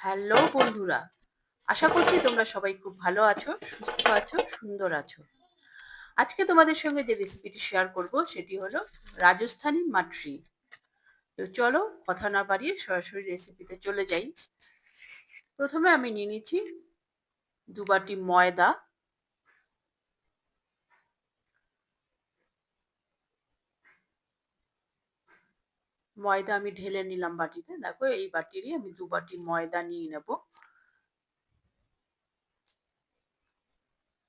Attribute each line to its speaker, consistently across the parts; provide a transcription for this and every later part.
Speaker 1: Hello বন্ধুরা, আশা করছি তোমরা সবাই খুব ভালো আছো, সুস্থ আছো, সুন্দর আছো। আজকে তোমাদের সঙ্গে যে রেসিপিটি শেয়ার করব সেটি হলো রাজস্থানী মাটরি। তো চলো কথা না বাড়িয়ে সরাসরি রেসিপিতে চলে যাই। প্রথমে আমি নিয়ে নিচ্ছি দুবাটি ময়দা ময়দা আমি ঢেলে নিলাম বাটিতে। দেখো এই বাটিরই আমি দু বাটি ময়দা নিয়ে নেব।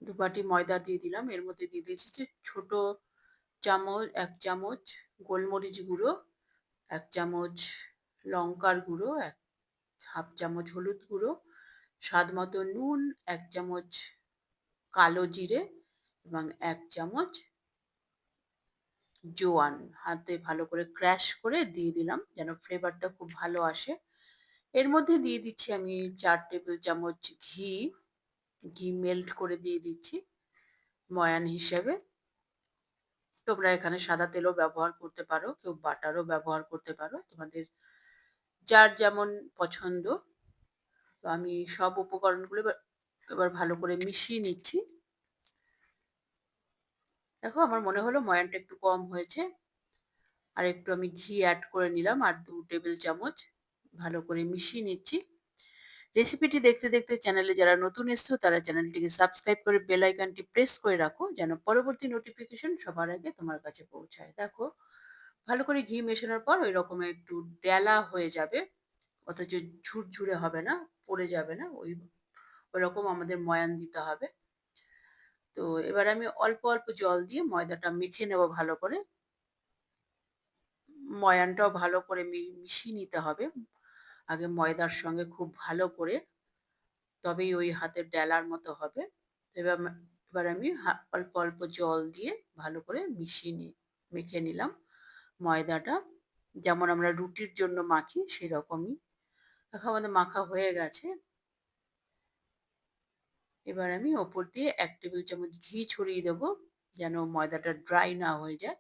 Speaker 1: দু বাটি ময়দা দিয়ে দিলাম। এর মধ্যে দিয়ে দিয়েছি যে ছোট চামচ, এক চামচ গোলমরিচ গুঁড়ো, এক চামচ লঙ্কার গুঁড়ো, এক হাফ চামচ হলুদ গুঁড়ো, স্বাদ মতো নুন, এক চামচ কালো জিরে এবং এক চামচ জোয়ান। হাতে ভালো করে ক্র্যাশ করে দিয়ে দিলাম যেন ফ্লেভারটা খুব ভালো আসে। এর মধ্যে দিয়ে দিচ্ছি আমি চার টেবিল চামচ ঘি। ঘি মেল্ট করে দিয়ে দিচ্ছি ময়ান হিসেবে। তোমরা এখানে সাদা তেলও ব্যবহার করতে পারো, কেউ বাটারও ব্যবহার করতে পারো। তোমাদের যার যেমন পছন্দ। তো আমি সব উপকরণগুলো এবার ভালো করে মিশিয়ে নিচ্ছি। দেখো আমার মনে হলো ময়ানটা একটু কম হয়েছে। আর একটু আমি ঘি অ্যাড করে নিলাম আর দু টেবিল চামচ ভালো করে মিশিয়ে নিচ্ছি। রেসিপিটি দেখতে দেখতে চ্যানেলে যারা নতুন এসছো, তারা চ্যানেলটিকে সাবস্ক্রাইব করে বেল আইকনটি প্রেস করে রাখো, যেন পরবর্তী নোটিফিকেশন সবার আগে তোমার কাছে পৌঁছায়। দেখো, ভালো করে ঘি মেশানোর পর ওই রকম একটু ডেলা হয়ে যাবে, অথচ ঝুরঝুরে হবে না, পড়ে যাবে না, ওই ওরকম আমাদের ময়ান দিতে হবে। তো এবার আমি অল্প অল্প জল দিয়ে ময়দাটা মেখে নেব ভালো করে। ময়ানটাও ভালো করে মিশিয়ে নিতে হবে। আগে ময়দার সঙ্গে খুব ভালো করে, তবেই ওই হাতের ডেলার মতো হবে। এবার এবার আমি অল্প অল্প জল দিয়ে ভালো করে মিশিয়ে নি, মেখে নিলাম ময়দাটা। যেমন আমরা রুটির জন্য মাখি, সেরকমই। দেখো আমাদের মাখা হয়ে গেছে। এবার আমি ওপর দিয়ে এক টেবিল চামচ ঘি ছড়িয়ে দেবো, যেন ময়দাটা ড্রাই না হয়ে যায়।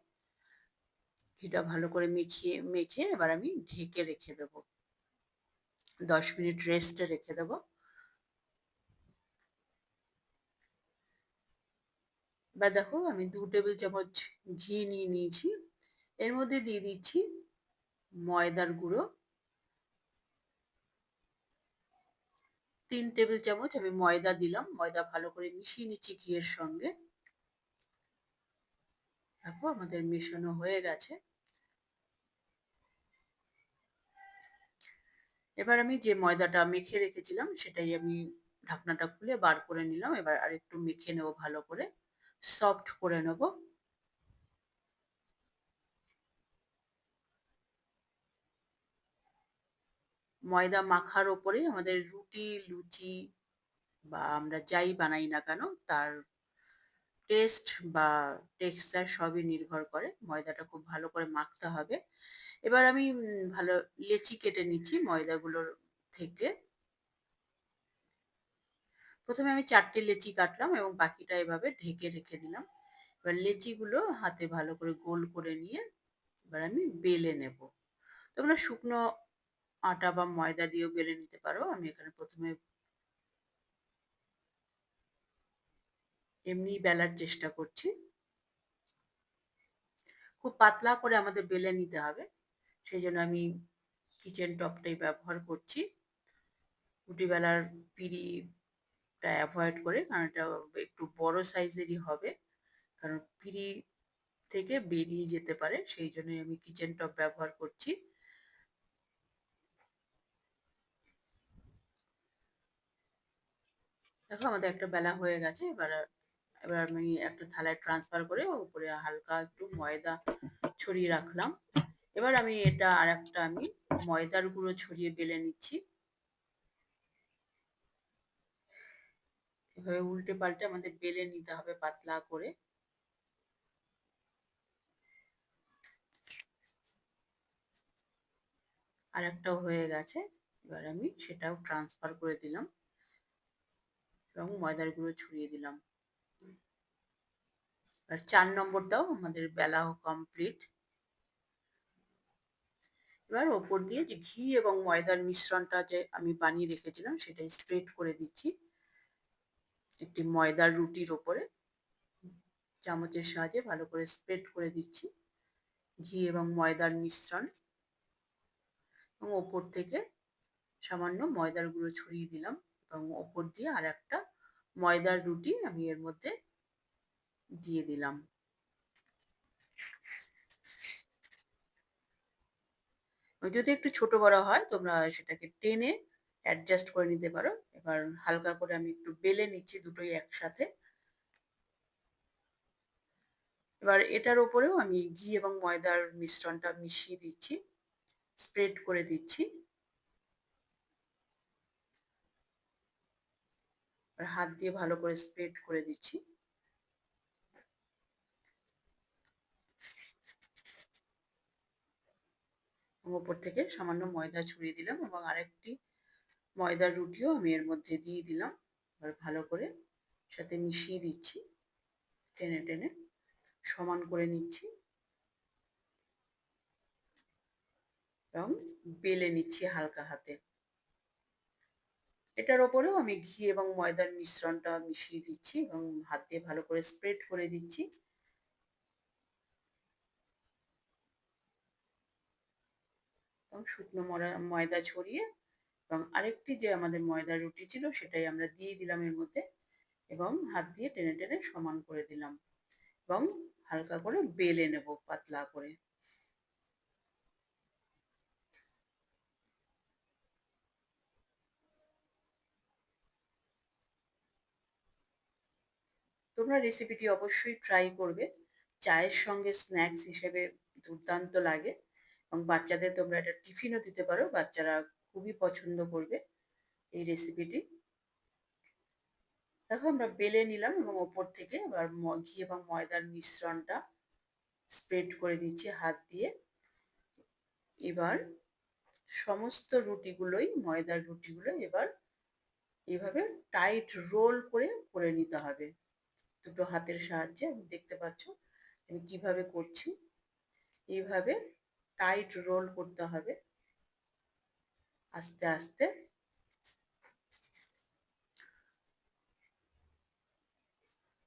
Speaker 1: ঘিটা ভালো করে মেখিয়ে, মেখে এবার আমি ঢেকে রেখে দেবো। দশ মিনিট রেস্টে রেখে দেবো। বা দেখো আমি দু টেবিল চামচ ঘি নিয়ে নিয়েছি। এর মধ্যে দিয়ে দিচ্ছি ময়দার গুঁড়ো। তিন টেবিল চামচ আমি ময়দা দিলাম। ময়দা ভালো করে মিশিয়ে নিচ্ছি ঘিয়ের সঙ্গে। দেখো আমাদের মেশানো হয়ে গেছে। এবার আমি যে ময়দাটা মেখে রেখেছিলাম, সেটাই আমি ঢাকনাটা খুলে বার করে নিলাম। এবার আর একটু মেখে নেব ভালো করে। সফট করে নেব। ময়দা মাখার ওপরে আমাদের রুটি, লুচি বা আমরা যাই বানাই না কেন, তার টেস্ট বা টেক্সচার সবই নির্ভর করে। ময়দাটা খুব ভালো করে মাখতে হবে। এবার আমি ভালো লেচি কেটে নিচ্ছি ময়দাগুলোর থেকে। প্রথমে আমি চারটে লেচি কাটলাম এবং বাকিটা এভাবে ঢেকে রেখে দিলাম। এবার লেচিগুলো হাতে ভালো করে গোল করে নিয়ে এবার আমি বেলে নেব। তোমরা শুকনো আটা বা ময়দা দিয়েও বেলে নিতে পারো। আমি এখানে প্রথমে এমনি বেলার চেষ্টা করছি। খুব পাতলা করে আমাদের বেলে নিতে হবে। সেই জন্য আমি কিচেন টপটাই ব্যবহার করছি। রুটি বেলার পিড়িটা অ্যাভয়েড করে, কারণ এটা একটু বড় সাইজেরই হবে। কারণ পিড়ি থেকে বেরিয়ে যেতে পারে। সেই জন্যই আমি কিচেন টপ ব্যবহার করছি। দেখো আমাদের একটা বেলা হয়ে গেছে, এবার এবার আমি একটা থালায় ট্রান্সফার করে উপরে হালকা একটু ময়দা ছড়িয়ে রাখলাম। এবার আমি এটা আর একটা আমি ময়দার গুঁড়ো ছড়িয়ে বেলে নিচ্ছি। এভাবে উল্টে পাল্টে আমাদের বেলে নিতে হবে পাতলা করে। আর একটাও হয়ে গেছে, এবার আমি সেটাও ট্রান্সফার করে দিলাম। এবং ময়দার গুঁড়ো ছড়িয়ে দিলাম। আর চার নম্বরটাও আমাদের বেলা কমপ্লিট এবার ওপর দিয়ে যে ঘি এবং ময়দার মিশ্রণটা যে আমি বানিয়ে রেখেছিলাম সেটা স্প্রেড করে দিচ্ছি। একটি ময়দার রুটির ওপরে। চামচের সাহায্যে ভালো করে স্প্রেড করে দিচ্ছি। ঘি এবং ময়দার মিশ্রণ। এবং ওপর থেকে সামান্য ময়দার গুঁড়ো ছড়িয়ে দিলাম। ওপর দিয়ে আর একটা ময়দার রুটি আমি এর মধ্যে দিয়ে দিলাম। যদি একটু ছোট বড় হয়, তোমরা সেটাকে টেনে অ্যাডজাস্ট করে নিতে পারো। এবার হালকা করে আমি একটু বেলে নিচ্ছি দুটোই একসাথে। এবার এটার ওপরেও আমি ঘি এবং ময়দার মিশ্রণটা মিশিয়ে দিচ্ছি স্প্রেড করে দিচ্ছি। আর হাত দিয়ে ভালো করে স্প্রেড করে দিচ্ছি। ওপর থেকে সামান্য ময়দা ছড়িয়ে দিলাম এবং আরেকটি ময়দার রুটিও আমি এর মধ্যে দিয়ে দিলাম। এবার ভালো করে সাথে মিশিয়ে দিচ্ছি, টেনে টেনে সমান করে নিচ্ছি এবং বেলে নিচ্ছি হালকা হাতে। এটার ওপরেও আমি ঘি এবং ময়দার মিশ্রণটা মিশিয়ে দিচ্ছি এবং হাত দিয়ে ভালো করে স্প্রেড করে দিচ্ছি। এবং শুকনো ময়দা ছড়িয়ে এবং আরেকটি যে আমাদের ময়দার রুটি ছিল সেটাই আমরা দিয়ে দিলাম এর মধ্যে এবং হাত দিয়ে টেনে টেনে সমান করে দিলাম এবং হালকা করে বেলে নেব পাতলা করে। তোমরা রেসিপিটি অবশ্যই ট্রাই করবে। চায়ের সঙ্গে স্ন্যাক্স হিসেবে দুর্দান্ত লাগে এবং বাচ্চাদের তোমরা এটা টিফিনও দিতে পারো, বাচ্চারা খুবই পছন্দ করবে এই রেসিপিটি দেখো, আমরা বেলে নিলাম এবং ওপর থেকে এবার ঘি এবং ময়দার মিশ্রণটা স্প্রেড করে দিচ্ছি হাত দিয়ে। এবার সমস্ত রুটিগুলোই, ময়দার রুটিগুলো এবার এভাবে টাইট রোল করে করে নিতে হবে। দুটো হাতের সাহায্যে আমি দেখতে পাচ্ছ আমি কীভাবে করছি। এইভাবে টাইট রোল করতে হবে। আস্তে আস্তে।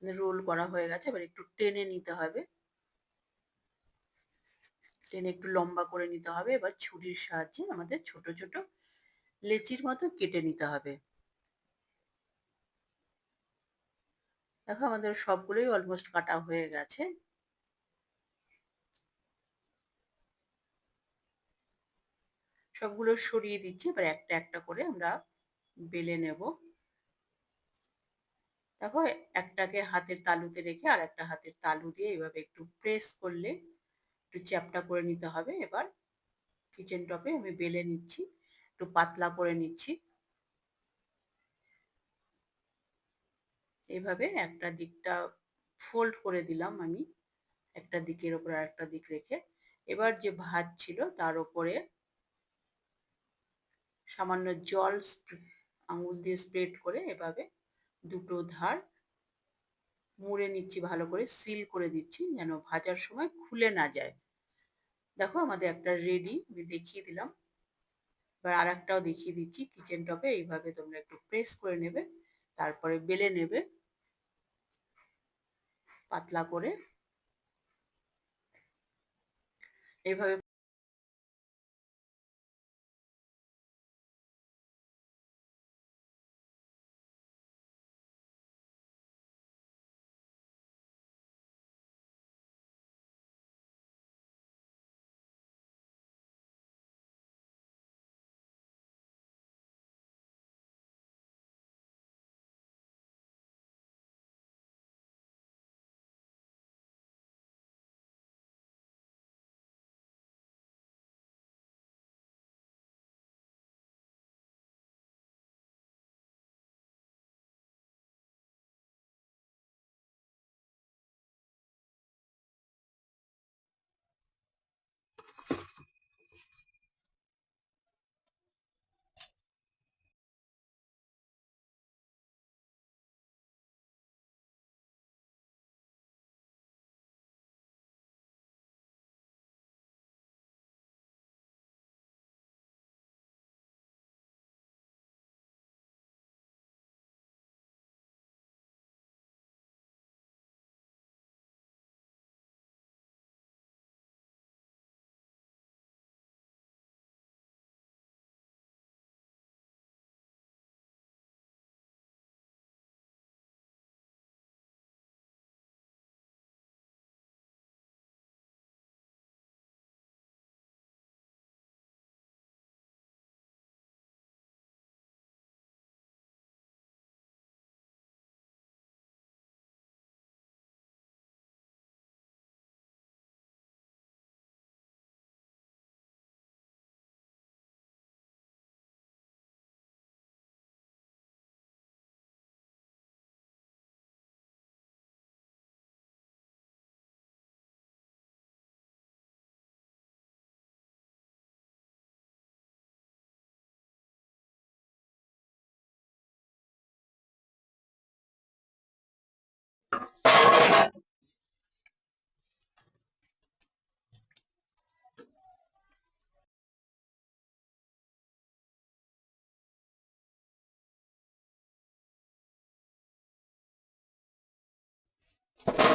Speaker 1: রোল করা হয়ে গেছে, এবার একটু টেনে নিতে হবে। টেনে একটু লম্বা করে নিতে হবে। এবার ছুরির সাহায্যে আমাদের ছোট ছোট লেচির মতো কেটে নিতে হবে। দেখো আমাদের সবগুলোই অলমোস্ট কাটা হয়ে গেছে। সবগুলো সরিয়ে দিচ্ছি, এবার একটা একটা করে আমরা বেলে নেব। দেখো একটাকে হাতের তালুতে রেখে আর একটা হাতের তালু দিয়ে এভাবে একটু প্রেস করলে একটু চ্যাপটা করে নিতে হবে। এবার কিচেন টপে আমি বেলে নিচ্ছি, একটু পাতলা করে নিচ্ছি। এভাবে একটা দিকটা ফোল্ড করে দিলাম আমি। একটা দিকের ওপর একটা দিক রেখে। এবার যে ভাত ছিল তার ওপরে সামান্য জল আঙুল দিয়ে স্প্রেড করে এভাবে দুটো ধার মুড়ে নিচ্ছি, ভালো করে সিল করে দিচ্ছি যেন ভাজার সময় খুলে না যায়। দেখো আমাদের একটা রেডি আমি দেখিয়ে দিলাম। এবার আর একটাও দেখিয়ে দিচ্ছি কিচেন টপে এইভাবে তোমরা একটু প্রেস করে নেবে, তারপরে বেলে নেবে। পাতলা করে। you